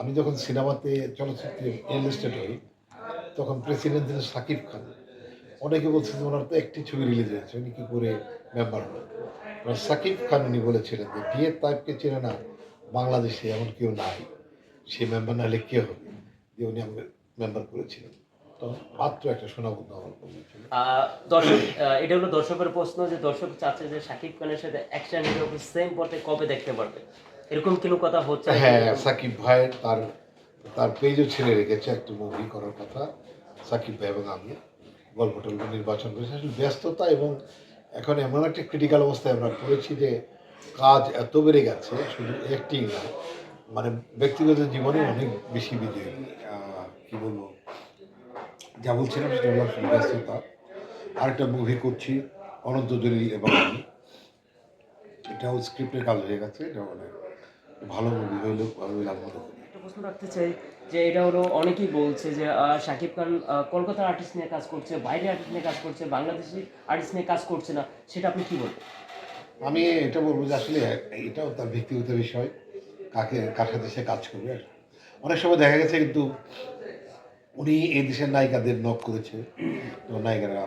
আমি যখন সিনেমাতে চলচ্চিত্রে এনলিস্টেড হই, তখন প্রেসিডেন্ট ছিলেন সাকিব খান। অনেকে বলছে যে ওনার তো একটি ছবি রিলিজ হয়েছে, উনি কী করে মেম্বার এবার সাকিব খান উনি বলেছিলেন যে বিয়ে তাইপকে চেনে না, বাংলাদেশে এমন কেউ নাই, সে মেম্বার না হলে কে হবে? যে উনি আমাকে মেম্বার করেছিলেন। মাত্র একটা শোনাবদ্ধ আমার দর্শক এটা হলো দর্শকের প্রশ্ন যে, দর্শক চাচ্ছে যে সাকিব খানের সাথে অ্যাকশন সেম পথে কবে দেখতে পারবে? এরকম কোনো কথা হচ্ছে হ্যাঁ সাকিব ভাই তার তার পেজও ছেড়ে রেখেছে একটা মুভি করার কথা। সাকিব ভাই এবং আমি গল্প টল্প নির্বাচন করেছি। আসলে ব্যস্ততা এবং এখন এমন একটা ক্রিটিক্যাল অবস্থায় আমরা পড়েছি যে কাজ এত বেড়ে গেছে, শুধু একটি না মানে ব্যক্তিগত জীবনে অনেক বেশি বিজয়ী। কী বলব? যা বলছিলাম সেটা হলো ব্যস্ততা। আরেকটা মুভি করছি, অনন্ত জলিল এবং এটাও স্ক্রিপ্টের কাজ হয়ে গেছে, এটা মানে ভালো মুভি হইলেও ভালো আমি একটা প্রশ্ন রাখতে চাই যে এটা হলো অনেকেই বলছে যে শাকিব খান কলকাতার আর্টিস্ট নিয়ে কাজ করছে বাইরের আর্টিস্ট নিয়ে কাজ করছে বাংলাদেশি আর্টিস্ট নিয়ে কাজ করছে না সেটা আপনি কি বলবেন? আমি এটা বলব যে আসলে এটাও তার ব্যক্তিগত বিষয় কাকে কার সাথে সে কাজ করবে। অনেক সময় দেখা গেছে কিন্তু উনি এই দেশের নায়িকাদের নক করেছে। নায়িকারা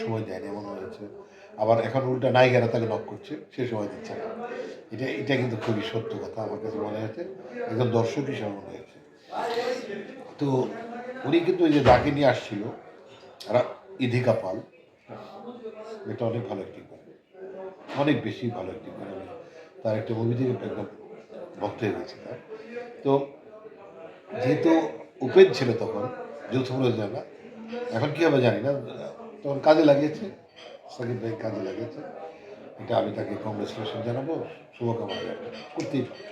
সময় দেয়নি, এমন হয়েছে। আবার এখন উল্টা নায়িকারা তাকে নক করছে, সে সময় দিচ্ছে না। এটা এটা কিন্তু খুবই সত্য কথা, আমার কাছে মনে হয়েছে। একজন দর্শক হিসাবে মনে হয়েছে। তো উনি কিন্তু ওই যে যাকে নিয়ে আসছিল ইধিকা পাল, এটা অনেক ভালো একটি করে অনেক বেশি ভালো একটি করে তার একটা মুভি থেকে একদম ভক্ত হয়ে গেছি তার। তো যেহেতু উপেন ছিল তখন, যৌথ প্রযোজনা এখন কী হবে জানি না। তখন কাজে লাগিয়েছে, সাকিব ভাই কাজে লাগিয়েছে। এটা আমি তাকে কংগ্রেচুলেশন জানাব, শুভকামনা জানাব। করতেই পারে